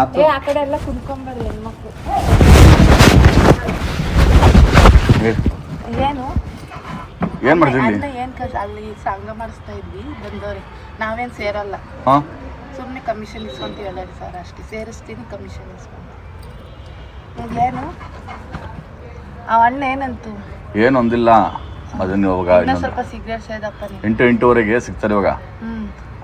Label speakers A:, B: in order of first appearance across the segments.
A: ಆತು.
B: ಆ ಕಡೆ ಎಲ್ಲ ಕುಂತ್ಕೊಂಬರ್ರಿ ಹೆಣ್ಮಕ್ಳು. ಏನು?
C: ಏನ್ ಮಾಡ್ತೀವಿ ಏನು
B: ಏನ್ ಕಸ್ ಅಲ್ಲಿ ಸಂಘ ಮಾಡಿಸ್ತಾ ಇದ್ವಿ ಬಂದವ್ರಿ. ನಾವೇನ್ ಸೇರಲ್ಲ.
C: ಹಾ.
B: ಸುಮ್ಮನೆ ಕಮಿಷನ್ ಇಸ್ಕೊಂತೀವಲ್ಲ ರೀ ಸರ್ ಅಷ್ಟೇ. ಸೇರಿಸ್ತೀನಿ ಕಮಿಷನ್ ಇಸ್ಕೊಂತೀನಿ ಏನು? ಅವ ಅಣ್ಣ ಏನಂತು?
C: ಏನು ಒಂದಿಲ್ಲ ಅದನ್ನ ಇವಾಗ
B: ಇನ್ನೂ
C: ಇನ್ನೊಂದು
B: ಸ್ವಲ್ಪ ಸಿಗರೇಟ್ ಸೇದಪ್ಪ ನೀವು
C: ಎಂಟು ಎಂಟುವರೆಗೆ ಸಿಗ್ತಾರೆ ಇವಾಗ.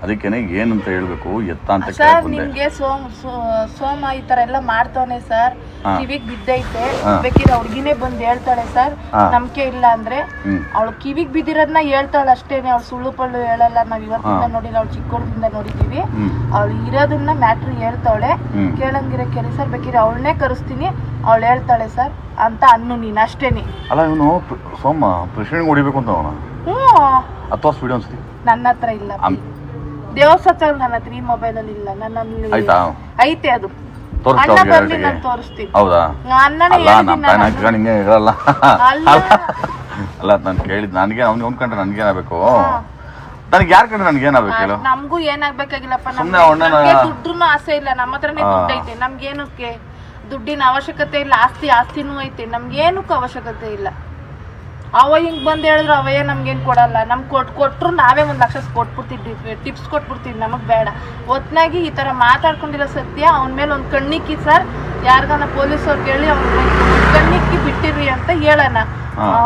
C: ಅದಕ್ಕೇನೆ ಏನಂತ ಹೇಳ್ಬೇಕು? ಎತ್ತ ಅಂತ
B: ಸರ್ ನಿಮ್ಗೆ ಸೋಮ್ ಸೋ- ಸೋಮ ಈ ತರ ಎಲ್ಲ ಮಾಡ್ತಾವನೆ ಸರ್.
C: ಹಾ.
B: ಕಿವಿಗ್ ಬಿದ್ದೈತೆ.
C: ಹಾ.
B: ಬೇಕಿದ್ರೆ ಹುಡ್ಗಿನೇ ಬಂದ್ ಹೇಳ್ತಾಳೆ ಸರ್.
C: ಹಾ.
B: ನಂಬಿಕೆ ಇಲ್ಲ ಅಂದ್ರೆ
C: ಹ್ಮ್.
B: ಅವಳು ಕಿವಿಗ್ ಬಿದ್ದಿರೋದ್ನ ಹೇಳ್ತಾಳ ಅಷ್ಟೇನೆ. ಅವ್ಳು ಸುಳ್ಳು ಪಳ್ಳು ಹೇಳಲ್ಲ. ನಾವ್ ಇವತ್ತಿಂದ
C: ಹಾ.
B: ನೋಡಿಲ್ಲ. ಅವಳು ಚಿಕ್ಕೋಳದಿಂದ ನೋಡಿದೀವಿ
C: ಹ್ಮ್.
B: ಅವಳು ಇರೋದನ್ನ ಮ್ಯಾಟ್ರ್ ಹೇಳ್ತಾಳೆ.
C: ಹ್ಮ್.
B: ಕೇಳಂಗಿರ ಕೇಳಿ ಸರ್. ಬೇಕಿದ್ರೆ ಅವಳನ್ನೇ ಕರೆಸ್ತೀನಿ. ಅವಳು ಹೇಳ್ತಾಳೆ ಸರ್ ಅಂತ ಅನ್ನು ನೀನ್ ಅಷ್ಟೇನೆ.
C: ಅಲ್ಲ ಇವನು ಸೋಮ ಪ್ರಶ್ನೆ ಹೊಡಿಬೇಕು ಅಂತ ಅವನ.
B: ಹ್ಞೂ
C: ಅಥವಾ ಸ್ಪೀಡ್ ಅನ್ಸ್ತಿ.
B: ನನ್ನ ಹತ್ರ ಇಲ್ಲ.
C: ಅಮ್-
B: ದೇವಸ್ಥಾನ ನನ್ನ ಹತ್ರ ಈ ಮೊಬೈಲ್ ಅಲ್ಲಿ ಇಲ್ಲ. ನನ್ನ
C: ಆಯ್ತಾ?
B: ಐತೆ ಅದು.
C: ತೋರಿಸ್ತಾ
B: ಅಣ್ಣ ಬರ್ಲಿ ನಾನು ತೋರಿಸ್ತೀನಿ.
C: ಹೌದಾ?
B: ಅಣ್ಣನೇ
C: ಅಲ್ಲ
B: ಹೇಳಿದ್ದೀನಿ
C: ನಮ್ಮ
B: ನಾನು.
C: ತಾಯಿ ಹಿಂಗೆ ಇರಲ್ಲ
B: ಅಲ್ಲ.
C: ಅಲ್ಲ ನಾನು ಕೇಳಿದ್ ನನಗೆ ಅವ್ನ್ ನನಗೆ ನನ್ಗೆ ಏನಾಗಬೇಕು? ನನಗೆ ಯಾರು ಕಂಡ್ರೆ ನನ್ಗೆ ಏನಾಗಬೇಕು ಹೇಳು?
B: ನಮಗೂ ಏನಾಗಬೇಕಾಗಿಲ್ಲಪ್ಪ. ಸುಮ್ಮನೆ ಆಸೆ ಇಲ್ಲ. ನಮ್ಮ ಹತ್ರನೇ
C: ಹಾ.
B: ದುಡ್ಡು ಐತೆ. ನಮ್ಗೇನಕ್ಕೆ ದುಡ್ಡಿನ ಅವಶ್ಯಕತೆ ಇಲ್ಲ ಆಸ್ತಿ ಆಸ್ತಿನೂ ಐತೆ. ನಮ್ಗೇನಕ್ಕೂ ಅವಶ್ಯಕತೆ ಇಲ್ಲ. ಅವ ಹಿಂಗ್ ಬಂದ್ ಹೇಳಿದ್ರು ಅವಯ್ಯ ನಮ್ಗೇನ್ ಕೊಡಲ್ಲ. ನಮ್ ಕೊಟ್ ಕೊಟ್ರು ನಾವೇ ಒಂದ್ ಲಕ್ಷ ಕೊಟ್ಬಿಡ್ತಿದ್ವಿ ಟಿಪ್ಸ್ ಕೊಟ್ಬಿಡ್ತೀವಿ ನಮಗ್ ಬೇಡ. ಒತ್ನಾಗಿ ಈ ತರ ಮಾತಾಡ್ಕೊಂಡಿರೋ ಸತ್ಯ ಅವನ ಮೇಲೆ ಒಂದ್ ಕಣ್ಣಿಕ್ಕಿ ಸರ್ ಯಾರ್ಗಾನ ಪೊಲೀಸವ್ರು ಕೇಳಿ ಅವ್ನ ಕಣ್ಣಿಕ್ಕಿ ಬಿಟ್ಟಿರಿ ಅಂತ ಹೇಳೋಣ.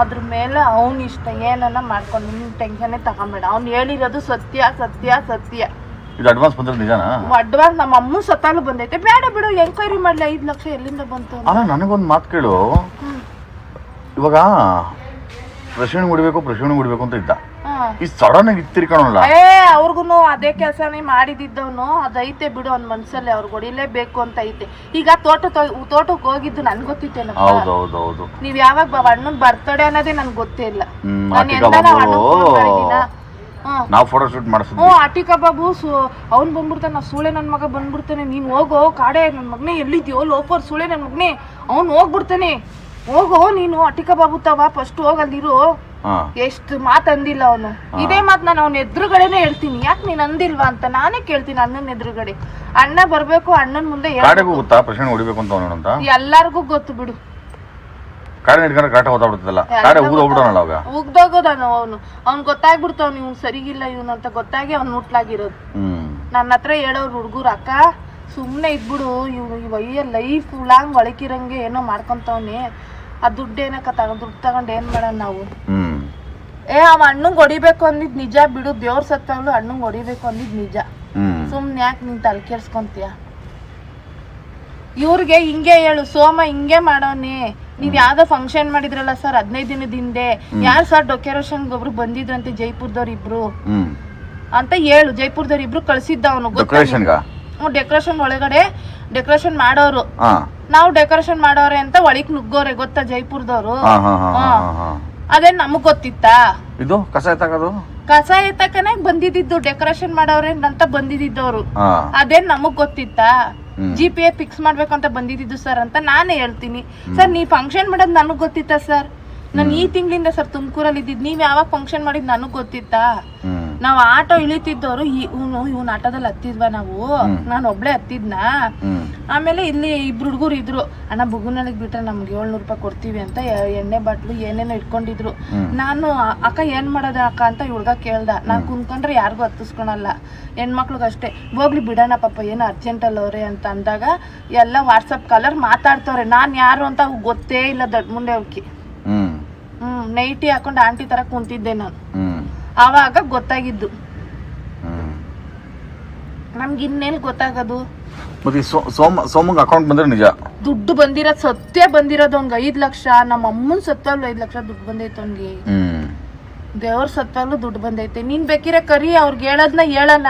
B: ಅದ್ರ ಮೇಲೆ ಅವ್ನ ಇಷ್ಟ ಏನನ್ನ ಮಾಡ್ಕೊಂಡು ನಿಮ್ ಟೆನ್ಷನ್ನೇ ತಗೊಂಬೇಡ. ಅವ್ನು ಹೇಳಿರೋದು ಸತ್ಯ ಸತ್ಯ ಸತ್ಯ.
C: ಇದು ಅಡ್ವಾನ್ಸ್ ಬಂದ್ರೆ ನಿಜಾನಾ?
B: ಅಡ್ವಾನ್ಸ್ ನಮ್ಮ ಅಮ್ಮ ಸತ್ತಾಲು ಬಂದೈತೆ. ಬೇಡ ಬಿಡು ಎಂಕ್ವೈರಿ ಮಾಡ್ಲಿ ಐದ್ ಲಕ್ಷ ಎಲ್ಲಿಂದ ಬಂತು.
C: ಅಲ್ಲ ನನಗೊಂದು ಮಾತು ಕೇಳು. ಇವಾಗ ಪ್ರೆಸಿಡೆಂಟ್ ಹೊಡಿಬೇಕು ಪ್ರಶ್ನೆ ಹೊಡಿಬೇಕು ಅಂತ ಇದ್ದ. ಈ ಸಡನ್ ಆಗಿ ಇತ್ತಿರ್ಕೊಳಲ್ಲ
B: ಏ ಅವ್ರಿಗೂ ಅದೇ ಕೆಲಸನೇ ಮಾಡಿದಿದ್ದವನು. ಅದೈತೆ ಬಿಡು ಅವ್ನ ಮನ್ಸಲ್ಲಿ ಅವ್ರಿಗೆ ಹೊಡಿಲೇಬೇಕು ಅಂತ ಐತೆ. ಈಗ ತೋಟ ತೋಟಕ್ಕೆ ಹೋಗಿದ್ದು ನನ್ಗೆ ಗೊತ್ತಿತ್ತೇನ
C: ಹೌದು ಹೌದು ಹೌದು
B: ನೀವ್ ಯಾವಾಗ ಬ- ಅಣ್ಣನ್ ಬರ್ತಡೆ ಅನ್ನೋದೇ ನನ್ಗೆ ಗೊತ್ತೇ ಇಲ್ಲ
C: ಹ್ಮ್
B: ನಾನು ಎಂದಾನ
C: ನಾವು ಫೋಟೋ ಶೂಟ್ ಮಾಡಿಸಿದ್ವಿ.
B: ಹ್ಞೂ ಅಟಿಕ ಬಾಬು ಸು ಅವ್ನು ಬಂದ್ಬಿಡ್ತಾನೆ ನಾ ಸೂಳೆ ನನ್ನ ಮಗ ಬಂದ್ಬಿಡ್ತಾನೆ. ನೀನು ಹೋಗೋ ಕಾಡೆ ನನ್ನ ಮಗನೇ ಎಲ್ಲಿದ್ಯೋ ಲೋಪರ್ ಸೂಳೆ ನನ್ನ ಮಗನೇ. ಅವ್ನು ಹೋಗ್ಬಿಡ್ತಾನೆ. ಹೋಗೋ ನೀನು ಅಟಿಕ ಬಾಬು ತವ ಫಸ್ಟ್ ಹೋಗಲ್ಲಿರು ಎಷ್ಟು ಮಾತ್ ಅಂದಿಲ್ಲ ಅವನು ಇದೇ ಮಾತು ನಾನು ಅವನ ಎದುರುಗಡೆನೆ ಹೇಳ್ತೀನಿ. ಯಾಕೆ ನೀನು ಅಂದಿಲ್ವಾ ಅಂತ ನಾನೇ ಕೇಳ್ತೀನಿ ಅಣ್ಣನ ಎದುರುಗಡೆ. ಅಣ್ಣ ಬರ್ಬೇಕು ಅಣ್ಣನ ಮುಂದೆ ಹೇಳ್-
C: ಕಾಡಿಗೆ ಗೊತ್ತಾ ಪ್ರಶ್ನೆ ಹೊಡಿಬೇಕು ಅಂತ ಅವನು ಅಂತ
B: ಎಲ್ಲಾರ್ಗೂ ಗೊತ್ತು ಬಿಡು.
C: ಕಾಡಿನ ಹಿಡ್ಕೊಂಡ್ರೆ ಕಾಟ ಕಾಡೆ ಊದ ಹೋಗ್ಬಿಡೋಣ ಅವಾಗ?
B: ಉಗ್ದೋಗೋದಾನು ಅವನು. ಅವ್ನು ಗೊತ್ತಾಗ್ಬಿಡ್ತಾವ್ ನೀವ್ ಸರಿಗಿಲ್ಲ ಇವನು ಅಂತ ಗೊತ್ತಾಗಿ ಅವ್ನು ಮುಟ್ಲಾಗಿರೋದು.
C: ಹ್ಮ್.
B: ನನ್ನ ಹತ್ರ ಹೇಳೋರು ಹುಡುಗರು ಅಕ್ಕ. ಸುಮ್ಮನೆ ಇದ್ಬಿಡು ಇವ್ ಇವಯ್ಯ ಲೈಫ್ ಲಾಂಗ್ ಒಳಕಿರಂಗೆ ಏನೋ ಮಾಡ್ಕೊಂತವನಿ. ಆ ದುಡ್ಡು ಏನಕ್ಕ ತಗ ದುಡ್ಡು ತಗೊಂಡ್ ಏನ್ ಮಾಡೋಣ ನಾವು? ಏ ಅವ ಅಣ್ಣಂಗೆ ಹೊಡಿಬೇಕು ಅಂದಿದ್ ನಿಜ ಬಿಡು ದೇವ್ರ ಸತ್ತಾಗ್ಲು ಅಣ್ಣಂಗೆ ಹೊಡಿಬೇಕು ಅಂದಿದ್ ನಿಜ. ಸುಮ್ನೆ ಯಾಕೆ ನೀನು ತಲೆ ಕೆಡ್ಸ್ಕೊಂತೀಯ? ಇವ್ರಿಗೆ ಹಿಂಗೆ ಹೇಳು ಸೋಮ ಹಿಂಗೆ ಮಾಡೋನಿ. ನೀವ್ ಯಾವ್ದೋ ಫಂಕ್ಷನ್ ಮಾಡಿದ್ರಲ್ಲ ಸರ್ ಹದಿನೈದು ದಿನದ ಹಿಂದೆ. ಯಾರು ಸರ್ ಡೆಕೋರೇಷನ್ ಒಬ್ರು ಬಂದಿದ್ರಂತೆ ಜೈಪುರದವ್ರ ಇಬ್ರು? ಅಂತ ಹೇಳು ಜೈಪುರದವ್ರ ಇಬ್ರು ಕಳ್ಸಿದ್ದ ಅವನು
C: ಡೆಕೋರೇಷನ್ಗ
B: ಡೆಕೋರೇಷನ್ ಒಳಗಡೆ ಡೆಕೋರೇಷನ್ ಮಾಡೋರು.
C: ಹಾ.
B: ನಾವು ಡೆಕೋರೇಷನ್ ಮಾಡೋರೆ ಅಂತ ಒಳಗ್ ನುಗ್ಗೋರೆ ಗೊತ್ತಾ ಜೈಪುರದವರು?
C: ಹಾ ಹಾ ಹಾ ಹಾ ಹಾ.
B: ಅದೇ ನಮಗ್ ಗೊತ್ತಿತ್ತಾ?
C: ಇದು ಕಸ ಎತ್ತಾಕೋದು?
B: ಕಸ ಎತ್ತಕನೆ ಬಂದಿದ್ದು ಡೆಕೋರೇಷನ್ ಮಾಡೋರೆ ಅಂತ ಬಂದಿದ್ದವ್ರು
C: ಅದೇ
B: ಅದೇನ್ ನಮಗ್ ಗೊತ್ತಿತ್ತಾ?
C: ಹ್ಮ್.
B: ಜಿ ಪಿ ಎ ಫಿಕ್ಸ್ ಮಾಡ್ಬೇಕು ಅಂತ ಬಂದಿದ್ದು ಸರ್ ಅಂತ ನಾನೇ ಹೇಳ್ತೀನಿ. ಸರ್ ನೀವ್ ಫಂಕ್ಷನ್ ಮಾಡೋದ್ ನನಗ್ ಗೊತ್ತಿತ್ತಾ ಸರ್ ನಾನು ಈ ತಿಂಗಳಿಂದ ಸರ್ ತುಮಕೂರಲ್ಲಿ ಇದ್ದಿದ್ದು ನೀವ್ ಯಾವಾಗ ಫಂಕ್ಷನ್ ಮಾಡಿದ್ ನನಗ್ ಗೊತ್ತಿತ್ತಾ?
C: ಹ್ಮ್.
B: ನಾವ್ ಆಟೋ ಇಳಿತಿದ್ದವ್ರು ಇವನು ಇವನ್ ಆಟೋದಲ್ಲಿ ಹತ್ತಿದ್ವ ನಾವು? ನಾನು ಒಬ್ಳೆ ಹತ್ತಿದ್ನ? ಆಮೇಲೆ ಇಲ್ಲಿ ಇಬ್ರು ಹುಡುಗರು ಇದ್ರು ಅಣ್ಣ ಬುಗುನಲ್ಲಿ ಬಿಟ್ರೆ ನಮ್ಗೆ ಏಳ್ನೂರು ರೂಪಾಯಿ ಕೊಡ್ತೀವಿ ಅಂತ ಎಣ್ಣೆ ಬಾಟ್ಲು ಏನೇನೋ ಇಟ್ಕೊಂಡಿದ್ರು. ನಾನು ಅಕ್ಕ ಏನ್ ಮಾಡದ ಅಕ್ಕ? ಅಂತ ಹುಡ್ಗ ಕೇಳ್ದ. ನಾನ್ ಕುಂತ್ಕೊಂಡ್ರೆ ಯಾರಿಗೂ ಹತ್ತಿಸ್ಕೊಳಲ್ಲ. ಹೆಣ್ಮಕ್ಳಿಗೆ ಅಷ್ಟೇ ಹೋಗ್ಲಿ ಬಿಡೋಣ ಪಾಪ ಏನೋ ಅರ್ಜೆಂಟಲ್ಲಿ ಅವ್ರೆ ಅಂತ ಅಂದಾಗ ಎಲ್ಲ ವಾಟ್ಸಪ್ ಕಲರ್ ಮಾತಾಡ್ತವ್ರೆ. ನಾನ್ ಯಾರು ಅಂತ ಗೊತ್ತೇ ಇಲ್ಲ ದೊಡ್ಡ ಮುಂಡೆ ಅವ್ಕಿ.
C: ಹ್ಮ್.
B: ನೈಟಿ ಹಾಕೊಂಡು ಆಂಟಿ ತರ ಕುಂತಿದ್ದೆ ನಾನು. ಆವಾಗ ಗೊತ್ತಾಗಿದ್ದು. ನಮ್ಗೆ ಇನ್ನೇನು ಗೊತ್ತಾಗದು?
C: ಮತ್ತೆ ಸೋಮ ಸೋಮಂಗ್ ಅಕೌಂಟ್ ಬಂದ್ರೆ ನಿಜ?
B: ದುಡ್ಡು ಬಂದಿರೋದು ಸತ್ಯ ಬಂದಿರೋದು ಅವ್ನ್ಗೆ ಐದ್ ಲಕ್ಷ ನಮ್ಮ ಅಮ್ಮನ್ ಸತ್ತ ಐದ್ ಲಕ್ಷ ದುಡ್ಡು ಬಂದೈತೆ ಅವ್ನಿಗೆ. ದೇವ್ರ ಸತ್ತಲ್ಲೂ ದುಡ್ಡು ಬಂದೈತೆ. ನೀನ್ ಬೇಕಿರ ಕರಿ ಅವ್ರಿಗೆ ಹೇಳೋದ್ನ ಹೇಳಲ್ಲ.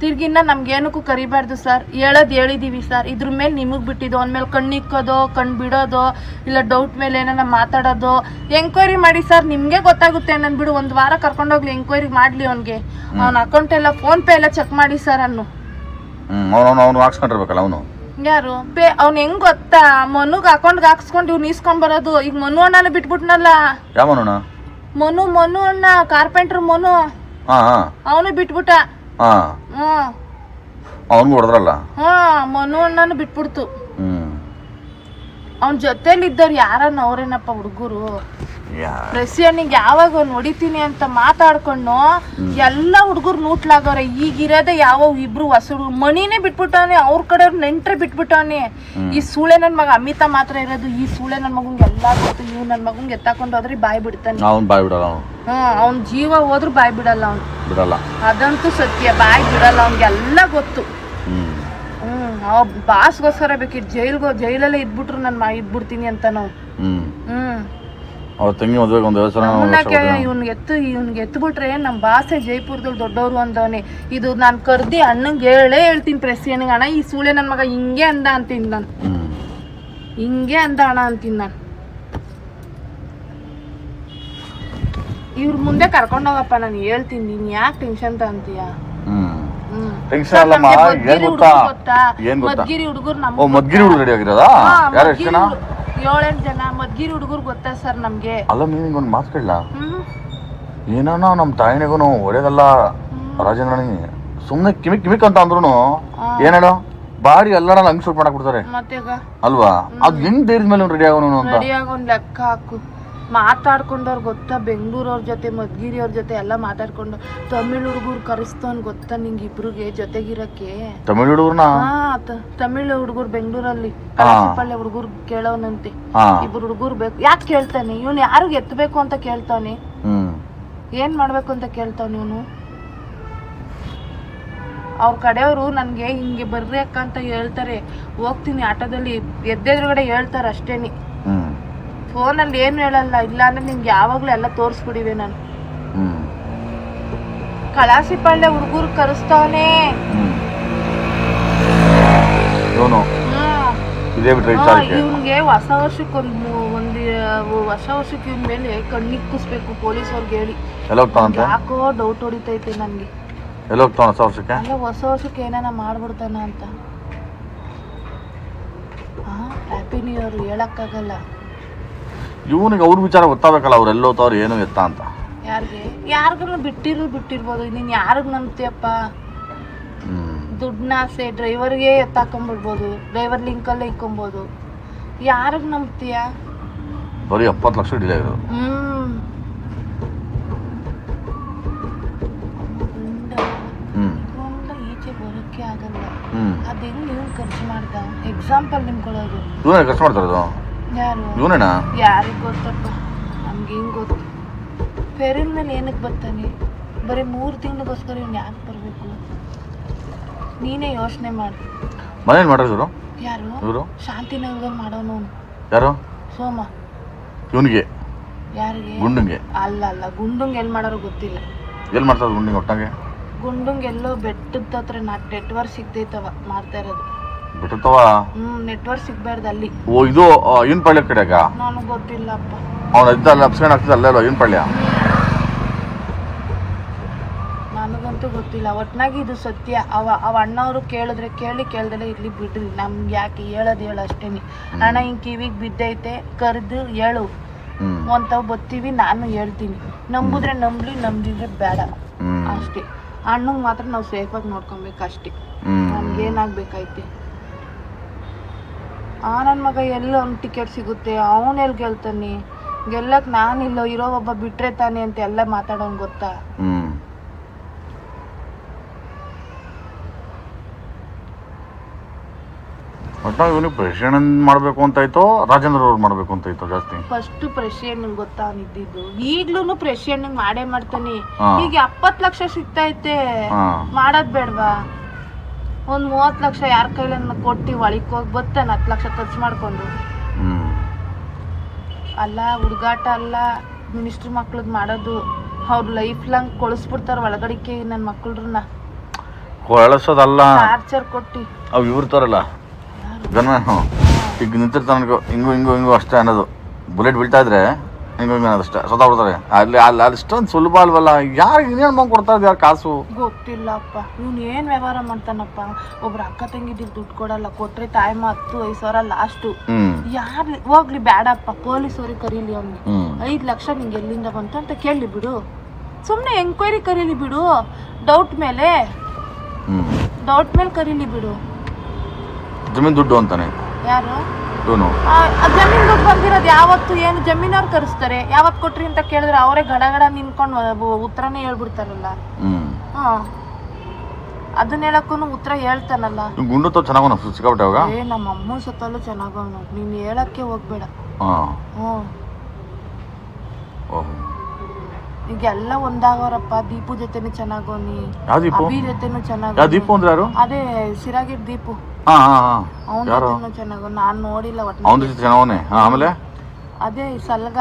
B: ತಿರ್ಗಿನ್ನ ನಮ್ಗೇನಕ್ಕೂ ಕರಿಬಾರ್ದು ಸರ್. ಹೇಳೋದ್ ಹೇಳಿದೀವಿ ಸರ್. ಇದ್ರ ಮೇಲೆ ನಿಮಗ್ ಬಿಟ್ಟಿದ್ದು ಅವ್ನ ಮೇಲೆ ಕಣ್ಣಿಕ್ಕೋದು ಕಣ್ ಬಿಡೋದು ಇಲ್ಲ ಡೌಟ್ ಮೇಲೆ ಏನಾರ ಮಾತಾಡೋದು ಎಂಕ್ವೈರಿ ಮಾಡಿ ಸರ್. ನಿಮ್ಗೆ ಗೊತ್ತಾಗುತ್ತೆ ನನ್ ಬಿಡು. ಒಂದ್ ವಾರ ಕರ್ಕೊಂಡೋಗ್ಲಿ ಎಂಕ್ವೈರಿ ಮಾಡ್ಲಿ ಅವ್ನಿಗೆ. ಅವ್ನ ಅಕೌಂಟ್ ಎಲ್ಲ ಫೋನ್ ಪೇ ಎಲ್ಲ ಚೆಕ್ ಮಾಡಿ ಸರ್ ಅನ್ನು.
C: ಅವನು ಅವನು ಹಾಕ್ಸ್ಕೊಂಡಿರ್ಬೇಕಲ್ಲ ಅವನು?
B: ಯಾರು? ಬೇ ಅವ್ನ್ ಹೆಂಗ್ ಗೊತ್ತಾ? ಮನುಗ್ ಅಕೌಂಟ್ ಹಾಕ್ಸ್ಕೊಂಡು ಇವ್ನು ಇಸ್ಕೊಂಡ್ ಬರೋದು. ಈಗ ಮನು ಅಣ್ಣನ ಬಿಟ್ಬಿಟ್ನಲ್ಲ.
C: ಯಾವನೋಣ
B: ಮನು ಮನು ಅಣ್ಣ ಕಾರ್ಪೆಂಟರ್ ಮನು.
C: ಹಾ ಹಾ.
B: ಅವನು ಬಿಟ್ಬಿಟ್ಟ.
C: ಹಾ.
B: ಹ್ಮ್.
C: ಅವನ್ಗೂ ಹೊಡೆದ್ರಲ್ಲ?
B: ಹಾ ಮನು ಅಣ್ಣನು ಬಿಟ್ಬಿಡ್ತು. ಅವ್ನ ಜೊತೆಲಿ ಇದ್ದವ್ರು ಯಾರನ್ನ ಅವ್ರೇನಪ್ಪ ಹುಡುಗರು? ಪ್ರೆಸಿಯನ್ನಿಗೆ ಯಾವಾಗ ಅವ್ನು ಹೊಡಿತೀನಿ ಅಂತ ಮಾತಾಡ್ಕೊಂಡು ಎಲ್ಲ ಹುಡುಗರು ನೂಟ್ಲಾಗವ್ರೆ ಈಗಿರೋದೇ ಯಾವ ಇಬ್ರು ಹೊಸ ಮಣಿನೇ ಬಿಟ್ಬಿಟ್ಟವನೆ ಅವ್ರ ಕಡೆಯವ್ರು ನೆಂಟ್ರೆ ಬಿಟ್ಬಿಟ್ಟವನೆ ಈ ಸೂಳೆ ನನ್ ಮಗ ಅಮಿತಾ ಮಾತ್ರ ಇರೋದು ಈ ಸೂಳೆ ನನ್ ಮಗಂಗೆ ಎಲ್ಲ ಗೊತ್ತು ಇವ್ ನನ್ ಮಗಂಗೆ ಎತ್ತಾಕೊಂಡು ಹೋದ್ರೆ ಬಾಯ್ ಬಿಡ್ತಾನೆ.
C: ಅವ್ನ್ ಬಾಯ್ ಬಿಡಲ್ಲ ಅವ್ನ
B: ಜೀವ ಹೋದ್ರು ಬಾಯ್ ಬಿಡಲ್ಲ ಅವ್ನು.
C: ಬಿಡಲ್ಲ.
B: ಅದಂತೂ ಸತ್ಯ ಬಾಯ್ ಬಿಡಲ್ಲ ಅವ್ನಿಗೆಲ್ಲ ಗೊತ್ತು. ಅವ್ ಬಾಸ್ಗೋಸ್ಕರ ಬೇಕಿತ್ತು. ಜೈಲ್ಗೋ ಜೈಲಲ್ಲೇ ಇದ್ಬಿಟ್ರು ನಾನು ಮಾ ಇದ್ಬಿಡ್ತೀನಿ ಅಂತ ನಾವು.
C: ಹ್ಮ್.
B: ಹ್ಮ್.
C: ಅವ್ರ ತಂಗಿ ಮದುವೆಗೆ ಒಂದು
B: ನಮ್ಮನ್ನಕ್ಕೆ ಇವ್ನಿಗೆ ಎತ್ತು ಇವ್ನಿಗೆ ಎತ್ಬಿಟ್ರೆ ನಮ್ಮ ಬಾಸೆ ಜೈಪುರದಲ್ಲಿ ದೊಡ್ಡವರು ಅಂದವನೆ ಇದು ನಾನು ಕರ್ದಿ ಅಣ್ಣಂಗೆ ಹೇಳೇ ಹೇಳ್ತೀನಿ ಪ್ರೆಸಿಯನ್ಗೆ ಅಣ್ಣ ಈ ಸೂಳೆ ನನ್ನ ಮಗ ಹಿಂಗೆ ಅಂದ ಅಂತೀನಿ ನಾನು. ಹಿಂಗೆ ಅಂದ ಅಣ್ಣ ಅಂತೀನಿ ನಾನು. ಇವ್ರ ಮುಂದೆ ಕರ್ಕೊಂಡೋಗಪ್ಪ ನಾನು ಹೇಳ್ತೀನಿ. ನೀನು ಯಾಕೆ ಟೆನ್ಷನ್ ತಂತೀಯ
C: ಟೆನ್ಷನ್ ಅಲ್ಲಮ್ಮ? ಏನ್ ಗೊತ್ತಾ? ಏನ್ ಗೊತ್ತಾ?
B: ಮದ್ಗಿರಿ ಹುಡುಗರು
C: ಓ ಮದ್ಗಿರಿ ಹುಡುಗ ರೆಡಿ ಆಗಿರೋದಾ? ಯಾರು ಎಷ್ಟು ಜನ?
B: ಏಳೆಂಟು ಜನ. ಮದ್ಗಿರಿ ಹುಡುಗರು ಗೊತ್ತಾ ಸರ್ ನಮ್ಗೆ?
C: ಅಲ್ಲ ನೀನು ಒಂದು ಮಾತು ಕೇಳಲ್ಲ ಏನೋ ನಮ್ಮ ತಾಯಿನಿಗೂ ಒಳ್ಳೇದಲ್ಲ? ರಾಜೇಂದ್ರನಿ ಸುಮ್ಮನೆ ಕಿಮಿಕ್ ಕಿಮಿಕ್ ಅಂತ ಅಂದ್ರು ಏನ್ ಹೇಳೋ ಬಾಡಿ ಎಲ್ಲಾರ ಹಂಗ್ ಶೂಟ್ ಮಾಡಕ್ ಬಿಡ್ತಾರೆ. ಅಲ್ವಾ? ಅದ್ ಹೆಂಗ್ ಧೈರ್ಯದ ಮೇಲೆ ರೆಡಿ ಆಗೋನು ಅಂತ.
B: ಲೆಕ್ಕ ಹಾಕು. ಮಾತಾಡ್ಕೊಂಡವ್ರು ಗೊತ್ತಾ? ಬೆಂಗಳೂರವ್ರ ಜೊತೆ ಮದ್ಗಿರಿ ಅವ್ರ ಜೊತೆ ಎಲ್ಲ ಮಾತಾಡ್ಕೊಂಡು ತಮಿಳ್ ಹುಡುಗರು ಕರೆಸ್ತವನ್ ಗೊತ್ತಾ ನಿಂಗೆ ಇಬ್ರಿಗೆ ಜೊತೆಗಿರಕ್ಕೆ?
C: ತಮಿಳ್ ಹುಡುಗರ್ನ?
B: ತಮಿಳ್ ಹುಡುಗರು ಬೆಂಗಳೂರಲ್ಲಿ. ಪಳ್ಳೆ ಹುಡುಗರು ಕೇಳೋನಂತೆ. ಇಬ್ರು ಹುಡುಗರು ಬೇಕು. ಯಾಕೆ ಕೇಳ್ತಾನೆ? ಇವನು ಯಾರು ಎತ್ತಬೇಕು ಅಂತ ಕೇಳ್ತಾನೆ. ಏನ್ ಮಾಡ್ಬೇಕು ಅಂತ ಕೇಳ್ತಾನೆ ಇವನು? ಅವ್ರ ಕಡೆಯವರು ನನಗೆ ಹಿಂಗೆ ಬರ್ರಿ ಅಕ್ಕ ಅಂತ ಹೇಳ್ತಾರೆ. ಹೋಗ್ತೀನಿ ಆಟೋದಲ್ಲಿ. ಎದ್ದೆದ್ರುಗಡೆ ಹೇಳ್ತಾರೆ ಅಷ್ಟೇನಿ. ಫೋನಲ್ಲಿ ಏನು ಹೇಳಲ್ಲ ಇಲ್ಲ ಅಂದ್ರೆ ನಿಮ್ಗೆ ಯಾವಾಗಲೂ ಎಲ್ಲ ತೋರಿಸ್ಬಿಡಿವೆ ನಾನು. ಕಳಾಸಿ ಪಳ್ಳೆ ಹುಡುಗರು ಕರೆಸ್ತಾವನೆ. ಇವನ್ಗೆ ಹೊಸ ವರ್ಷಕ್ಕೆ ಒಂದು ಒಂದು ಹೊಸ ವರ್ಷಕ್ಕೆ ಇವ್ನ ಮೇಲೆ ಕಣ್ಣಿಕ್ಕಿಸ್ಬೇಕು ಪೊಲೀಸ್ ಅವ್ರಿಗೆ ಹೇಳಿ. ಯಾಕೋ ಡೌಟ್ ಹೊಡಿತೈತೆ ನನಗೆ
C: ಎಲ್ಲ ಹೊಸ ವರ್ಷಕ್ಕೆ?
B: ಅಲ್ಲ ಹೊಸ ವರ್ಷಕ್ಕೆ ಏನಾನ ಮಾಡ್ಬಿಡ್ತಾನ ಅಂತ. ಹ್ಯಾಪಿ ನ್ಯೂ ಇಯರ್ ಹೇಳಕ್ಕಾಗಲ್ಲ.
C: ಇವನಿಗೆ ಅವ್ರ ವಿಚಾರ ಗೊತ್ತಾಗಬೇಕಲ್ಲ ಅವ್ರು ಎಲ್ಲೋ ತವ್ರು ಏನು ಎತ್ತ ಅಂತ.
B: ಯಾರಿಗೆ? ಯಾರಿಗೂ ಬಿಟ್ಟಿರು ಬಿಟ್ಟಿರ್ಬೋದು. ನೀನು ಯಾರಿಗೆ ನಂಬ್ತೀಯಪ್ಪ? ದುಡ್ಡನ್ನ ಆಸೆ ಡ್ರೈವರ್ಗೆ ಎತ್ತಾಕೊಂಬಿಡ್ಬೋದು ಡ್ರೈವರ್ ಲಿಂಕಲ್ಲೇ ಇಕ್ಕೊಬೋದು ಯಾರಿಗೆ ನಂಬ್ತೀಯ?
C: ಬರೀ ಎಪ್ಪತ್ತು ಲಕ್ಷ ಡಿಲೇ
B: ಇರೋದು ಆಗಲ್ಲ.
C: ಅದೆಲ್ಲ
B: ಅದು ಹೆಂಗ್ ನೀವು ಖರ್ಚು ಮಾಡ್ದ? ಎಕ್ಸಾಂಪಲ್ ನಿಮ್ಗೆ ಕೊಡೋದು
C: ಇವನೇ ಖರ್ಚು ಮಾಡ್ತಾರದು?
B: ಯಾರು? ಯಾರಿಗೆ ಗೊತ್ತಪ್ಪ? ನಮ್ಗೆ ಹಿಂಗೆ ಗೊತ್ತು? ಫೆರಿನ್ ಮೇಲೆ ಏನಕ್ಕೆ ಬರ್ತಾನೆ? ಬರೀ ಮೂರು ತಿಂಗಳಿಗೋಸ್ಕರ ಇವ್ನು ಯಾಕೆ ಬರಬೇಕು? ನೀನೇ ಯೋಚನೆ ಮಾಡು.
C: ಮನೇಲಿ ಮಾಡೋದು ಇವರು
B: ಯಾರು?
C: ಇವರು?
B: ಶಾಂತಿನಗರದಲ್ಲಿ ಮಾಡೋನು.
C: ಯಾರು?
B: ಸೋಮ.
C: ಇವನಿಗೆ?
B: ಯಾರಿಗೆ?
C: ಗುಂಡುಂಗೆ?
B: ಅಲ್ಲ ಅಲ್ಲ. ಗುಂಡುಂಗ್ ಎಲ್ಲಿ ಮಾಡೋರು ಗೊತ್ತಿಲ್ಲ.
C: ಎಲ್ಲಿ ಮಾಡ್ತಾರೆ ಗುಂಡಿಗೆ ಗುಂಡುಂಗೆ
B: ಗುಂಡುಂಗ್ ಎಲ್ಲೋ ಬೆಟ್ಟದ ಹತ್ರ ನಾ ನೆಟ್ವರ್ಕ್ ಸಿಗ್ತೈತವ ಮಾಡ್ತಾ ಇರೋದು.
C: ಬಿಟ್ಟಿರ್ತವ?
B: ಹ್ಮ್ ನೆಟ್ವರ್ಕ್ ಸಿಗ್ಬಾರ್ದು ಅಲ್ಲಿ.
C: ಓ ಇದು ಇನ್ ಪಳ್ಯ ಕಡೆಗ?
B: ನನಗೆ ಗೊತ್ತಿಲ್ಲಪ್ಪ.
C: ಅವ್ನ ಇದ್ದ ಅಲ್ಲಿ ಅಪ್ಸ್ಕೊಂಡು ಆಗ್ತದೆ ಅಲ್ಲೇ ಇನ್
B: ನನಗಂತೂ ಗೊತ್ತಿಲ್ಲ. ಒಟ್ನಾಗಿ ಇದು ಸತ್ಯ. ಅವ ಅವ ಅಣ್ಣವರು ಕೇಳಿದ್ರೆ ಕೇಳಿ ಕೇಳ್ದಲೆ ಇರ್ಲಿ ಬಿಡ್ರಿ. ನಮ್ಗೆ ಯಾಕೆ ಹೇಳೋದು ಹೇಳು ಅಷ್ಟೇನಿ. ಅಣ್ಣ ಹಿಂಗೆ ಕಿವಿಗೆ ಬಿದ್ದೈತೆ ಕರೆದು ಹೇಳು. ಒಂಥವ್ ಬತ್ತೀವಿ ನಾನು ಹೇಳ್ತೀನಿ. ನಂಬುದ್ರೆ ನಂಬ್ಲಿ ನಂಬಿದ್ರೆ ಬೇಡ. ಅಷ್ಟೇ. ಅಣ್ಣಂಗೆ ಮಾತ್ರ ನಾವು ಸೇಫಾಗಿ ನೋಡ್ಕೊಬೇಕು ಅಷ್ಟೇ
C: ಹ್ಮ್.
B: ನಮ್ಗೇನಾಗಬೇಕೈತೆ ಆ ನನ್ನ ಮಗ ಎಲ್ಲಿ ಅವ್ನಿಗೆ ಟಿಕೆಟ್ ಸಿಗುತ್ತೆ? ಅವನು ಎಲ್ಲಿ ಗೆಲ್ತಾನೆ? ಗೆಲ್ಲಕ್ಕೆ ನಾನಿಲ್ಲ ಇರೋ ಒಬ್ಬ ಬಿಟ್ರೆ ತಾನೆ ಅಂತ ಎಲ್ಲ ಮಾತಾಡೋನ್ ಗೊತ್ತಾ?
C: ಹ್ಮ್. ಒಟ್ಟಾಗಿ ಇವನಿಗೆ ಮಾಡಬೇಕು ಅಂತ ಇತ್ತು ರಾಜೇಂದ್ರ ಅವ್ರು ಮಾಡಬೇಕು ಅಂತ ಇತ್ತು ಜಾಸ್ತಿ?
B: ಫಸ್ಟ್ ಪ್ರೆಷಿಯನ್ ಗೊತ್ತಾ ಅವನಿದ್ದಿದ್ದು? ಈಗ್ಲೂ ಪ್ರೆಷಿಯನ್ ಮಾಡೇ ಮಾಡ್ತಾನೆ.
C: ಹಾ.
B: ಈಗ ಎಪ್ಪತ್ತು ಲಕ್ಷ ಸಿಗ್ತೈತೆ
C: ಹಾ.
B: ಮಾಡೋದ್ ಬೇಡ್ವಾ? ಒಂದ್ ಮೂವತ್ತು ಲಕ್ಷ ಯಾರ ಕೈಲಿ ಕೊಟ್ಟು ಒಳಕ್ ಹೋಗಿ ಬರ್ತಾನೆ ಹತ್ತು ಲಕ್ಷ ಖರ್ಚು ಮಾಡ್ಕೊಂಡು. ಅಲ್ಲ ಹುಡುಗಾಟ ಅಲ್ಲ ಮಿನಿಸ್ಟ್ರ್ ಮಕ್ಳದ್ ಮಾಡೋದು ಅವ್ರ ಲೈಫ್ ಲಾಂಗ್ ಕೊಳಿಸ್ಬಿಡ್ತಾರ ಒಳಗಡಿಕೆ ನನ್ನ ಮಕ್ಳನ್ನ.
C: ಕೊಳಸೋದಲ್ಲ.
B: ಟಾರ್ಚರ್ ಕೊಟ್ಟು.
C: ಅವು ಇವ್ರತಾರಲ್ಲ ಈಗ ನಿಂತಿರ್ತಾನ ಹಿಂಗು ಹಿಂಗು ಹಿಂಗು ಅಷ್ಟೇ ಅನ್ನೋದು. ಬುಲೆಟ್ ಬೀಳ್ತಾ ಇದ್ರೆ ಅನ್ನೋದು ಅಷ್ಟೇ ಸದಾ ಬಿಡ್ತಾರೆ ಅಲ್ಲಿ ಅಲ್ಲಿ ಅಷ್ಟೊಂದು ಸುಲಭ ಅಲ್ವಲ್ಲ? ಯಾರಿಗೆ ಇನ್ನೇನು ಬಂದು ಕೊಡ್ತಾ ಇದ್ದಾರೆ ಕಾಸು?
B: ಗೊತ್ತಿಲ್ಲಪ್ಪ. ಇವ್ನು ಏನ್ ವ್ಯವಹಾರ ಮಾಡ್ತಾನಪ್ಪ? ಒಬ್ರು ಅಕ್ಕ ತಂಗಿದಿರ್ ದುಡ್ಡು ಕೊಡಲ್ಲ ಕೊಟ್ರೆ ತಾಯಿ ಹತ್ತು ಐದು ಸಾವಿರ ಲಾಸ್ಟು ಯಾರು ಹೋಗ್ಲಿ ಬೇಡಪ್ಪ ಪೊಲೀಸವ್ರಿಗೆ ಕರೀಲಿ ಅವ್ನಿಗೆ. ಐದು ಲಕ್ಷ ನಿಂಗೆ ಎಲ್ಲಿಂದ ಬಂತು ಅಂತ ಕೇಳಿ ಬಿಡು. ಸುಮ್ಮನೆ ಎಂಕ್ವೈರಿ ಕರೀಲಿ ಬಿಡು. ಡೌಟ್ ಮೇಲೆ. ಡೌಟ್ ಮೇಲೆ ಕರೀಲಿ ಬಿಡು.
C: ಜಮೀನ್ ದುಡ್ಡು ಅಂತಾನೆ.
B: ಯಾರು? ಆ ಜಮೀನ್ ದುಡ್ಡು ಬಂದಿರೋದು ಯಾವತ್ತು ಏನು ಜಮೀನವ್ರು ಕರೆಸ್ತಾರೆ? ಯಾವತ್ತು ಕೊಟ್ರಿ ಅಂತ ಕೇಳಿದ್ರೆ ಅವರೇ ಗಡ ಗಡ ನಿಂತ್ಕೊಂಡು ಉತ್ತರನೇ ಹೇಳ್ಬಿಡ್ತಾರಲ್ಲ. ಅದನ್ನ ಹೇಳಕ್ಕೂ ಉತ್ತರ ಹೇಳ್ತಾನಲ್ಲ.
C: ಗುಂಡು ತೋ ಚೆನ್ನಾಗವನ ಸಿಕ್ಕಾಬಿಟ್ಟೆ ಅವಾಗ?
B: ಏ ನಮ್ಮ ಅಮ್ಮನ ಸುತ್ತಲೂ ಚೆನ್ನಾಗವನು ನೀನು ಹೇಳಕ್ಕೆ ಹೋಗ್ಬೇಡ. ಹ್ಞೂ ಈಗ ಎಲ್ಲ ಒಂದಾಗವರಪ್ಪ ದೀಪು ಜೊತೆನೂ
C: ದೀಪು?
B: ಅಭಿ ಜೊತೆನೂ ಚೆನ್ನಾಗ
C: ದೀಪು ಅಂದ್ರೆ
B: ಅದೇ ಸಿರಾಗಿರ್ ದೀಪು.
C: ಹಾ ಹಾ ಹಾ.
B: ಅವನ
C: ಯಾರು?
B: ಜೊತೆನೂ ಚೆನ್ನಾಗ ನಾನ್ ನೋಡಿಲ್ಲ
C: ಅವನ ಜೊತೆ ಚೆನ್ನಾಗವನೆ ಹಾ ಆಮೇಲೆ?
B: ಅದೇ ಈ ಸಲ್ಗ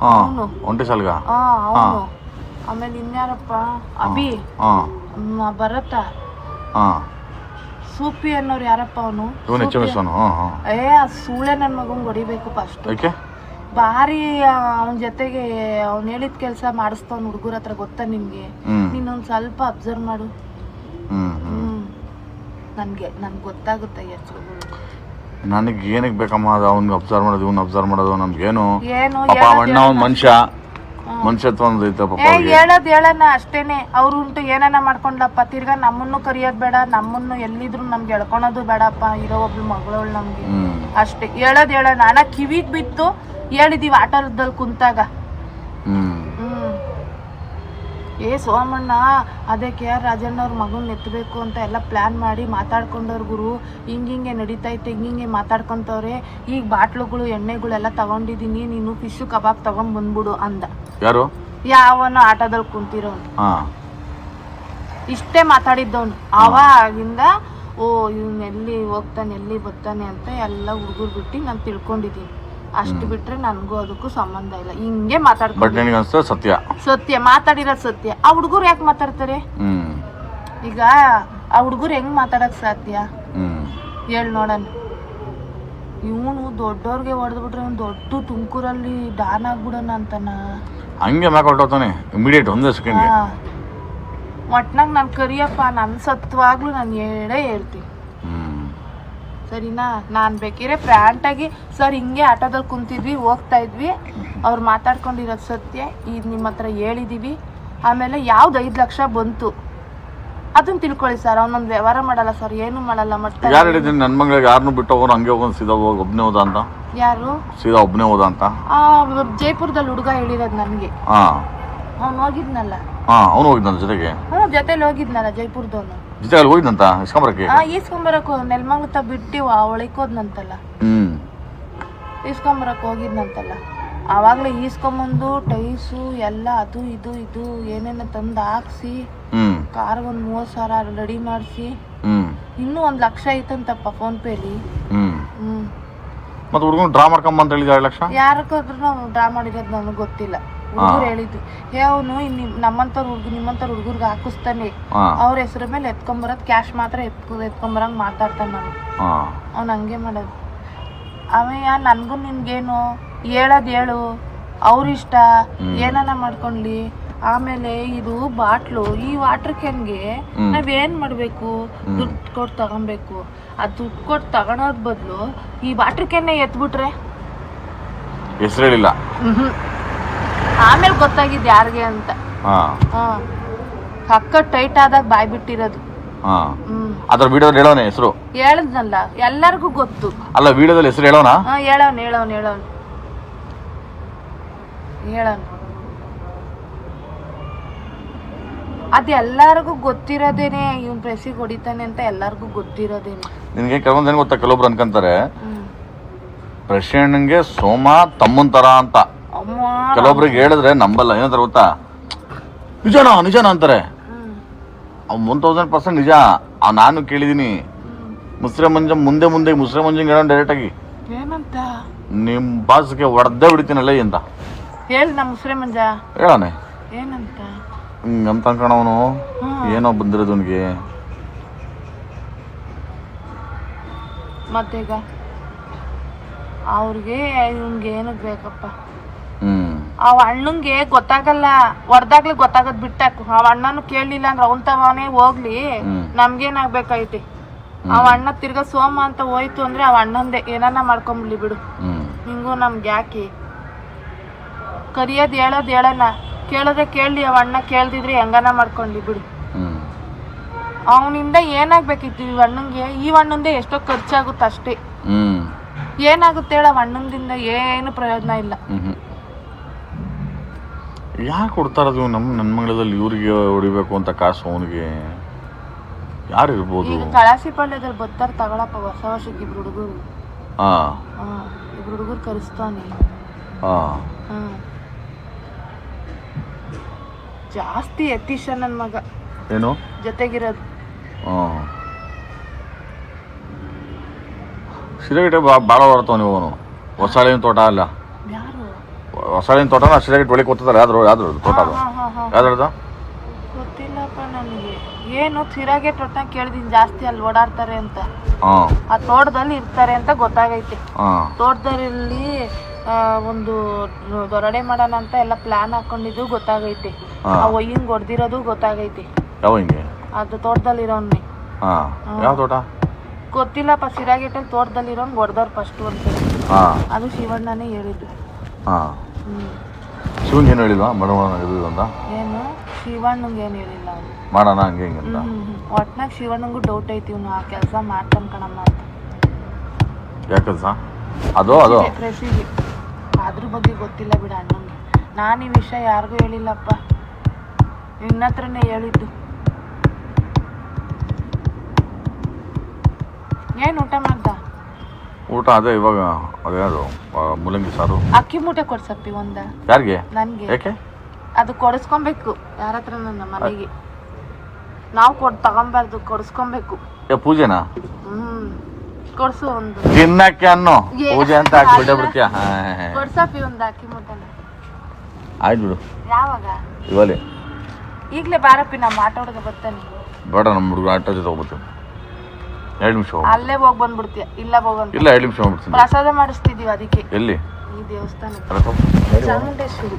C: ಹಾ
B: ಅವ್ನು.
C: ಒಂಟಿ ಸಲ್ಗ
B: ಹಾ ಅವನು. ಆಮೇಲೆ ಇನ್ಯಾರಪ್ಪ? ಅಭಿ.
C: ಹಾ.
B: ಹ್ಮ್, ಭರತ.
C: ಹಾ.
B: ಸೂಪಿ ಅನ್ನೋರು ಯಾರಪ್ಪ ಅವನು?
C: ಇವನು ಎಚ್ ಎಂ ಎಸ್ ಅವನು. ಹಾ ಹಾ.
B: ಏ ಆ ಸೂಳೆ ನನ್ನ ಮಗನ್ ಹೊಡಿಬೇಕು ಫಸ್ಟ್
C: ಯಾಕೆ?
B: ಭಾರಿ ಅವನ ಜೊತೆಗೆ ಅವ್ನು ಹೇಳಿದ ಕೆಲಸ ಮಾಡಿಸ್ತವ್ನ ಹುಡುಗರ ಹತ್ರ ಗೊತ್ತಾ ನಿಮ್ಗೆ?
C: ಹ್ಮ್.
B: ನೀನೊಂದ್ ಸ್ವಲ್ಪ ಅಬ್ಸರ್ವ್ ಮಾಡು.
C: ಹ್ಮ್.
B: ನನ್ಗೆ ನನ್ಗೆ ಗೊತ್ತಾಗುತ್ತೆ ಹೆಸರುಗಳು
C: ನನಗೆ ಏನಕ್ಕೆ ಬೇಕಮ್ಮ ಅದು ಅವ್ನಿಗೆ ಅಬ್ಸರ್ವ್ ಮಾಡೋದು ಇವ್ನು ಅಬ್ಸರ್ವ್ ಮಾಡೋದು ನಮ್ಗೇನು?
B: ಏನು
C: ಪಾಪ
B: ಹೇಳೋದ್
C: ಅಣ್ಣ ಅವ್ನ್ ಮನುಷ್ಯ ಮನುಷ್ಯತ್ವ ಒಂದು ಐತೆ ಪಾಪ
B: ಏ
C: ಅವ್ರಿಗೆ.
B: ಹೇಳೋದ್ ಹೇಳನ ಅಷ್ಟೇನೆ. ಅವ್ರು ಉಂಟು ಏನನ್ನ ಮಾಡ್ಕೊಂಡ್ಲಪ್ಪ ತಿರ್ಗಾ ನಮ್ಮನ್ನು ಕರಿಯೋದ್ ಬೇಡ ನಮ್ಮನ್ನು ಎಲ್ಲಿದ್ರು ನಮ್ಗೆ ಎಳ್ಕೊಳೋದು ಬೇಡಪ್ಪ ಇರೋ ಒಬ್ಳು ಮಗಳವಳು ನಮ್ಗೆ.
C: ಹ್ಮ್.
B: ಅಷ್ಟೇ. ಹೇಳೋದ್ ಹೇಳೋಣ. ಅಣ್ಣ ಕಿವಿಗ್ ಬಿತ್ತು ಹೇಳಿದೀವಿ ಆಟೋದಲ್ಲಿ ಕುಂತಾಗ.
C: ಹ್ಮ್.
B: ಏ ಸೋಮಣ್ಣ ಅದೇ ಕೆ ಆರ್ ರಾಜಣ್ಣವ್ರ ಮಗನ್ ಎತ್ತಬೇಕು ಅಂತ ಎಲ್ಲ ಪ್ಲಾನ್ ಮಾಡಿ ಮಾತಾಡ್ಕೊಂಡವ್ರ ಗುರು. ಹಿಂಗಿಂಗೆ ನಡೀತೈತೆ ಹಿಂಗಿಂಗೆ ಮಾತಾಡ್ಕೊಂತವ್ರೆ. ಈಗ ಬಾಟ್ಲುಗಳು ಎಣ್ಣೆಗಳೆಲ್ಲ ತಗೊಂಡಿದೀನಿ ನೀನು ಫಿಶ್ ಕಬಾಬ್ ತಗೊಂಡ್ ಬಂದ್ಬಿಡು ಅಂದ.
C: ಯಾರು?
B: ಯಾವನು ಆಟೋದಲ್ಲಿ ಕುಂತಿರೋನು. ಇಷ್ಟೇ ಮಾತಾಡಿದ್ದವನು. ಅವಾಗಿಂದ ಓ ಇವನ್ ಎಲ್ಲಿ ಹೋಗ್ತಾನೆ ಎಲ್ಲಿ ಬರ್ತಾನೆ ಅಂತ ಎಲ್ಲ ಹುಡುಗರು ಬಿಟ್ಟು ನಾನು ತಿಳ್ಕೊಂಡಿದ್ದೀನಿ ಅಷ್ಟು ಬಿಟ್ರೆ ನನಗೂ ಅದಕ್ಕೂ ಸಂಬಂಧ ಇಲ್ಲ. ಹಿಂಗೆ
C: ಬಟ್
B: ಮಾತಾಡ್ಕೊಂಡು
C: ನಿನಗೆ ಅನ್ಸ್ತದೆ ಸತ್ಯ?
B: ಸತ್ಯ ಮಾತಾಡಿರೋದು ಸತ್ಯ. ಆ ಹುಡುಗರು ಯಾಕೆ ಮಾತಾಡ್ತಾರೆ?
C: ಹ್ಮ್.
B: ಈಗ ಆ ಹುಡುಗರು ಹೆಂಗ್ ಮಾತಾಡಕ್ ಸಾಧ್ಯ?
C: ಹ್ಮ್.
B: ಹೇಳ್ ನೋಡಣ. ಇವನು ದೊಡ್ಡವ್ರಿಗೆ ಹೊಡೆದ್ಬಿಟ್ರೆ ಅವ್ನು ದೊಡ್ಡ ತುಮಕೂರಲ್ಲಿ ಡಾನ್ ಆಗ್ಬಿಡೋಣ ಅಂತನ?
C: ಹಂಗೆ ಮ್ಯಾಕ್ ಹೊರಟೋತಾನೆ ಇಮಿಡಿಯೇಟ್ ಒಂದೇ ಸೆಕೆಂಡ್
B: ಒಟ್ನಾಗ ನಾನು ಕರಿಯಪ್ಪ ನನ್ನ ಸತ್ವಾಗ್ಲೂ ನಾನು ಹೇಳೇ ಹೇಳ್ತೀನಿ. ಸರಿನಾ? ನಾನು ಬೇಕಿದ್ರೆ ಆಗಿ ಸರ್ ಹಿಂಗೆ ಆಟೋದಲ್ಲಿ ಕುಂತಿದ್ವಿ ಹೋಗ್ತಾ ಇದ್ವಿ. ಅವ್ರು ಮಾತಾಡ್ಕೊಂಡಿರೋದು ಸತ್ಯ. ಈಗ ನಿಮ್ಮ ಹತ್ರ ಹೇಳಿದೀವಿ. ಆಮೇಲೆ ಯಾವ್ದು ಐದು ಲಕ್ಷ ಬಂತು? ಅದನ್ನ ತಿಳ್ಕೊಳ್ಳಿ ಸರ್ ಅವನೊಂದು ವ್ಯವಹಾರ ಮಾಡಲ್ಲ ಸರ್ ಏನು ಮಾಡಲ್ಲ ಮತ್ತೆ
C: ಯಾರು ನನ್ನ ಮಗಳಿಗೆ ಯಾರನ್ನು ಬಿಟ್ಟು ಹೋಗೋನು ಹಂಗೆ ಹೋಗೋನು ಸೀದಾ ಹೋಗಿ ಒಬ್ಬನೇ ಹೋದ ಅಂತ?
B: ಯಾರು?
C: ಸೀದಾ ಒಬ್ಬನೇ ಹೋದ ಅಂತ?
B: ಜೈಪುರದಲ್ಲಿ ಹುಡುಗ ಹೇಳಿರೋದು ನನಗೆ.
C: ಅವನು
B: ಅವ್ನು ಹೋಗಿದ್ನಲ್ಲ.
C: ಹಾ ಅವನು ಹೋಗಿದ್ದ ಜೊತೆಗೆ.
B: ಹ್ಞೂ ಜೊತೆಲಿ ಹೋಗಿದ್ನಲ್ಲ ಜೈಪುರದವನು.
C: ಜೊತೆಗೆ ಅಲ್ಲಿ ಹೋಗಿದ್ದಂತ ಇಸ್ಕೊಂಬರಕ್ಕೆ
B: ಆ ಈಸ್ಕೊಂಬರಕ್ಕೆ ನೆಲ್ಮಂಗ್ಲ ತ ಬಿಟ್ಟು ಒಳಿಕೋದ್ನಂತಲ್ಲ
C: ಹ್ಮ್.
B: ಈಸ್ಕೊಂಬರಕ್ಕೆ ಹೋಗಿದ್ನಂತಲ್ಲ. ಆವಾಗಲೇ ಈಸ್ಕೊಂಬಂದು ಟೈಸು ಎಲ್ಲ ಅದು ಇದು ಇದು ಏನೇನೋ ತಂದು ಹಾಕ್ಸಿ
C: ಹ್ಮ್.
B: ಕಾರ್ ಒಂದು ಮೂವತ್ತು ಸಾವಿರ ರೆಡಿ ಮಾಡಿಸಿ
C: ಹ್ಮ್.
B: ಇನ್ನೂ ಒಂದು ಲಕ್ಷ ಐತಂತಪ್ಪ ಫೋನ್ ಪೇಲಿ
C: ಹ್ಮ್.
B: ಹ್ಞೂ
C: ಮತ್ತೆ ಹುಡುಗನು ಡ್ರಾ ಮಾಡ್ಕೊಂಬಂತ ಹೇಳಿದ ಲಕ್ಷ?
B: ಯಾರಕ್ಕಾದ್ರೂ ಡ್ರಾ ಮಾಡಿರೋದು ನನಗೆ ಗೊತ್ತಿಲ್ಲ. ಹುಡುಗರು ಹೇಳಿದ್ವಿ. ಹೇ ಅವನು ನಮ್ಮಂತವ್ರ ಹುಡುಗ ನಿಮ್ಮಂತವ್ರ ಹುಡುಗರ್ಗೆ ಹಾಕಿಸ್ತಾನೆ. ಅವ್ರ ಹೆಸರ ಮೇಲೆ ಎತ್ಕೊಂಬರದ್ ಕ್ಯಾಶ್ ಮಾತ್ರ ಎತ್ಕೊ ಮಾತಾಡ್ತಾನ ಮಾತಾಡ್ತಾನೆ ನಾನು ಅವ್ನು ಹಂಗೆ ಮಾಡೋದು. ಅವಯ್ಯ ನನಗೂ ನಿನ್ಗೇನು? ಹೇಳದ್ ಹೇಳು. ಅವ್ರಿಷ್ಟ ಏನನ ಮಾಡ್ಕೊಂಡ್ಲಿ? ಆಮೇಲೆ ಇದು ಬಾಟ್ಲು ಈ ವಾಟರ್ ಕ್ಯಾನ್ಗೆ
C: ನಾವ್
B: ಏನ್ ಮಾಡ್ಬೇಕು? ದುಡ್ಡು ಕೊಟ್ಟು ತಗೊಬೇಕು. ಆ ದುಡ್ಡು ಕೊಟ್ಟು ತಗೊಳೋದ್ ಬದಲು ಈ ವಾಟರ್ ಕ್ಯಾನ್ ಎತ್ಬಿಟ್ರೆ?
C: ಹೆಸರು ಹೇಳಿಲ್ಲ.
B: ಆಮೇಲೆ ಗೊತ್ತಾಗಿದ್ದು ಯಾರಿಗೆ ಅಂತ.
C: ಹಾ.
B: ಹಾ. ಹಕ್ಕ ಟೈಟ್ ಆದಾಗ ಬಾಯ್ ಬಿಟ್ಟಿರೋದು.
C: ಹಾ.
B: ಹ್ಮ್.
C: ಅದ್ರ ವಿಡಿಯೋದಲ್ಲಿ ಹೇಳೋನೆ ಹೆಸರು?
B: ಹೇಳದ್ನಲ್ಲ ಎಲ್ಲರಿಗೂ ಗೊತ್ತು.
C: ಅಲ್ಲ ವಿಡಿಯೋದಲ್ಲಿ ಹೆಸರು ಹೇಳೋಣ
B: ಹಾ ಹೇಳೋನ್ ಹೇಳವ್ನು ಹೇಳವ್ನು ಹೇಳವ್ನು ಅದು ಎಲ್ಲರಿಗೂ ಗೊತ್ತಿರೋದೇನೆ ಇವನ್ ಪ್ರೆಸ್ಸಿಗೆ ಹೊಡಿತಾನೆ ಅಂತ ಎಲ್ಲರಿಗೂ ಗೊತ್ತಿರೋದೇನೆ.
C: ನಿನಗೆ ಕೆಲವೊಂದೇನು ಗೊತ್ತಾ ಕೆಲವೊಬ್ರು ಅನ್ಕೊಂತಾರೆ ಪ್ರಶಾಂತ್ಗೆ ಸೋಮ ತಮ್ಮನ್ ತರ ಅಂತ. ಕೆಲವೊಬ್ರಿಗೆ ಹೇಳಿದ್ರೆ ನಂಬಲ್ಲ. ಏನಂತಾರೆ ಗೊತ್ತಾ? ನಿಜನಾ ನಿಜನಾ ಅಂತಾರೆ. ಅವ್ನು ಒನ್ ತೌಸಂಡ್ ಪರ್ಸೆಂಟ್ ನಿಜ. ಅವ್ ನಾನು ಕೇಳಿದೀನಿ.
B: ಹ್ಮ್.
C: ಮುಸ್ರೆ ಮಂಜ ಮುಂದೆ ಮುಂದೆ ಮುಸ್ರೆ ಮಂಜಂಗೆ ಹೇಳೋಣ ಡೈರೆಕ್ಟ್ ಆಗಿ.
B: ಏನಂತ?
C: ನಿಮ್ ಬಾಸ್ಗೆ ಹೊಡೆದೇ ಬಿಡ್ತೀನಲ್ಲ ಎಂತ
B: ಹೇಳಿ ನಮ್ಮ ಮುಸ್ರೆ ಮಂಜ.
C: ಹೇಳೋಣ
B: ಏನಂತ?
C: ಹಿಂಗಂತ
B: ಹ್ಮ್.
C: ಏನೋ ಬಂದಿರೋದು ಅವನಿಗೆ.
B: ಮತ್ತೀಗ? ಅವ್ರಿಗೆ ಇವ್ನಿಗೆ ಏನಕ್ಕೆ ಬೇಕಪ್ಪ? ಅವ ಅಣ್ಣಂಗೆ ಗೊತ್ತಾಗಲ್ಲ ಹೊರದಾಗ್ಲಿ ಗೊತ್ತಾಗದ್ ಬಿಟ್ಟಾಕು. ಅವ ಅಣ್ಣನು ಕೇಳಲಿಲ್ಲ ಅಂದ್ರೆ ಅವನ್ ತವನೇ ಹೋಗ್ಲಿ. ನಮ್ಗೇನಾಗ್ಬೇಕಾಯ್ತಿ? ಅವ ಅಣ್ಣ ತಿರ್ಗಾ ಸೋಮ ಅಂತ ಹೋಯ್ತು ಅಂದ್ರೆ ಅವ ಅಣ್ಣಂದೆ ಏನನ್ನ ಮಾಡ್ಕೊಂಬಿಡ್ಲಿ ಬಿಡು. ಹಿಂಗೂ ನಮ್ಗೆ ಯಾಕೆ? ಕರಿಯೋದ್ ಹೇಳೋದ್ ಹೇಳಲ್ಲ. ಕೇಳಿದ್ರೆ ಕೇಳಲಿ ಅವ ಅಣ್ಣ ಕೇಳ್ದಿದ್ರೆ ಹೆಂಗನ ಮಾಡ್ಕೊಂಡ್ಲಿ ಬಿಡು. ಅವನಿಂದ ಏನಾಗ್ಬೇಕಿತ್ತು ಇವ್ ಅಣ್ಣಂಗೆ? ಈ ಅಣ್ಣಂದೆ ಎಷ್ಟೋ ಖರ್ಚಾಗುತ್ತೆ ಅಷ್ಟೇ. ಏನಾಗುತ್ತೆ ಹೇಳ ಅಣ್ಣಂದಿಂದ ಏನು ಪ್ರಯೋಜನ ಇಲ್ಲ.
C: ಯಾಕೆ ಕೊಡ್ತಾರದು ನಮ್ಮ ನನ್ನ ಮಂಗಳದಲ್ಲಿ ಇವ್ರಿಗೆ ಹೊಡಿಬೇಕು ಅಂತ ಕಾಸು ಅವನಿಗೆ? ಯಾರು ಇರ್ಬೋದು?
B: ಈಗ ಕಳಸಿ ಪಾಳ್ಯದಲ್ಲಿ ಬರ್ತಾರ ತಗೊಳಪ್ಪ ಹೊಸ ವರ್ಷಕ್ಕೆ ಇಬ್ರು ಹುಡುಗರು.
C: ಹಾಂ.
B: ಇಬ್ರು ಹುಡುಗರು ಕರೆಸ್ತಾನೆ.
C: ಹಾಂ.
B: ಜಾಸ್ತಿ ಯತೀಶ ನನ್ನ ಮಗ.
C: ಏನು?
B: ಜೊತೆಗಿರೋದು.
C: ಹಾಂ. ಸಿರಗಿಟ್ಟೆ ಭಾಳ ಬರ್ತಾವ ನೀವು ಅವನು. ಹೊಸಾಳಿನ ತೋಟ ಅಲ್ಲ. ಹೊಸಾಳಿನ ತೋಟನ ಸಿರಗಿಟ್ಟು ಒಳಗೆ ಕೂತಾರೆ ಯಾವ್ದು ಯಾವ್ದು ತೋಟ ಅದು. ಯಾವ್ದು
B: ಗೊತ್ತಿಲ್ಲಪ್ಪ ನನಗೆ. ಏನು ಸಿರಾಗೆ ತೋಟ ಕೇಳಿದೀನಿ ಜಾಸ್ತಿ ಅಲ್ಲಿ ಓಡಾಡ್ತಾರೆ ಅಂತ. ಆ ತೋಟದಲ್ಲಿ ಇರ್ತಾರೆ ಅಂತ ಗೊತ್ತಾಗೈತೆ. ತೋಟದಲ್ಲಿ ಒಂದು ದೊರಡೆ ಮಾಡೋಣ ಅಂತ ಎಲ್ಲ ಪ್ಲಾನ್ ಹಾಕೊಂಡಿದ್ದು ಗೊತ್ತಾಗೈತೆ. ಆ ಒಯ್ಯಂಗ್ ಹೊಡೆದಿರೋದು ಗೊತ್ತಾಗೈತೆ. ಅದು ತೋಟದಲ್ಲಿರೋನ್ನೇ
C: ಹಾಂ.
B: ಹಾ.
C: ಯಾವ ತೋಟ?
B: ಗೊತ್ತಿಲ್ಲಪ್ಪ ಸಿರಾಗೇಟಲ್ಲಿ ತೋಟದಲ್ಲಿರೋನ್ ಹೊಡೆದವ್ರು ಫಸ್ಟ್ ಅಂತ ಅದು ಶಿವಣ್ಣನೇ ಹೇಳಿದ್ದು. ಹ್ಮ್
C: ಏನು ಹೇಳಿಲ್ವಾ? ಇದು ಅಂತ
B: ಏನು? ಶಿವಣ್ಣಂಗೆ ಏನು ಹೇಳಿಲ್ಲ ಅವ್ನು.
C: ಮಾಡೋಣ ಹಂಗೆ ಹಿಂಗೆ ಅಂತ
B: ಒಟ್ನಾಗ ಶಿವಣ್ಣಂಗೂ ಡೌಟ್ ಐತಿ ಇವನು ಆ ಕೆಲಸ ಮಾಡ್ತಾನ ಕಣಮ್ಮ ಅಂತ.
C: ಯಾಕೆ ಕೆಲಸ? ಅದು ಅದು.
B: ಕೃಷಿಗೆ ಅದ್ರ ಬಗ್ಗೆ ಗೊತ್ತಿಲ್ಲ ಬಿಡ ಅಣ್ಣಂಗೆ. ನಾನು ಈ ವಿಷಯ ಯಾರಿಗೂ ಹೇಳಿಲ್ಲಪ್ಪ. ನಿನ್ನ ಹತ್ರನೇ ಹೇಳಿದ್ದು. ಏನು ಊಟ ಮಾಡ್ದ?
C: ಊಟ ಅದೇ ಇವಾಗ ಅದೇನಾದ್ರು ಆ, ಮೂಲಂಗಿ ಸಾರು?
B: ಅಕ್ಕಿ ಮೂಟೆ ಕೊಡ್ಸಪ್ಪಿ ಒಂದ.
C: ಯಾರಿಗೆ?
B: ನನಗೆ.
C: ಯಾಕೆ?
B: ಅದು ಕೊಡಿಸ್ಕೊಬೇಕು ಯಾರ ಹತ್ರ ನನ್ನ ಮನೆಗೆ. ನಾವು ಕೊಡ್ ತಗೊಂಬಾರ್ದು ಕೊಡಿಸ್ಕೊಬೇಕು.
C: ಏ ಪೂಜೆನಾ?
B: ಹ್ಮ್ ಕೊಡ್ಸು ಒಂದು.
C: ತಿನ್ನಕ್ಕೆ ಅನ್ನೋ.
B: ಏ,
C: ಪೂಜೆ ಅಂತ ಹಾಕ್ಬಿಟ್ಟೆ ಬಿಡ್ತೀಯ?
B: ಕೊಡ್ಸಪ್ಪಿ ಒಂದು ಅಕ್ಕಿ ಮೂಟೆನ.
C: ಆಯ್ತು ಬಿಡು.
B: ಯಾವಾಗ?
C: ಇವಲ್ಲಿ
B: ಈಗಲೇ ಬಾರಪ್ಪಿ ನಮ್ಮ ಆಟೋಡ್ಗೆ ಬರ್ತಾನೆ.
C: ಬೇಡ ನಮ್ಮ ಹುಡುಗ ಆಟೋ ಜೊತೆ ಹೋಗ್ಬಿಡ್ತೀನಿ ಎರಡು ನಿಮಿಷ
B: ಅಲ್ಲೇ ಹೋಗಿ ಬಂದ್ಬಿಡ್ತೀಯ? ಇಲ್ಲ ಹೋಗೋಣ
C: ಇಲ್ಲ ಎರಡು ನಿಮಿಷ ಹೋಗ್ಬಿಡ್ತೀನಿ.
B: ಪ್ರಸಾದ ಮಾಡಿಸ್ತಿದೀವಿ ಅದಕ್ಕೆ.
C: ಎಲ್ಲಿ?
B: ಈ ದೇವಸ್ಥಾನ ಚಾಮುಂಡೇಶ್ವರಿ.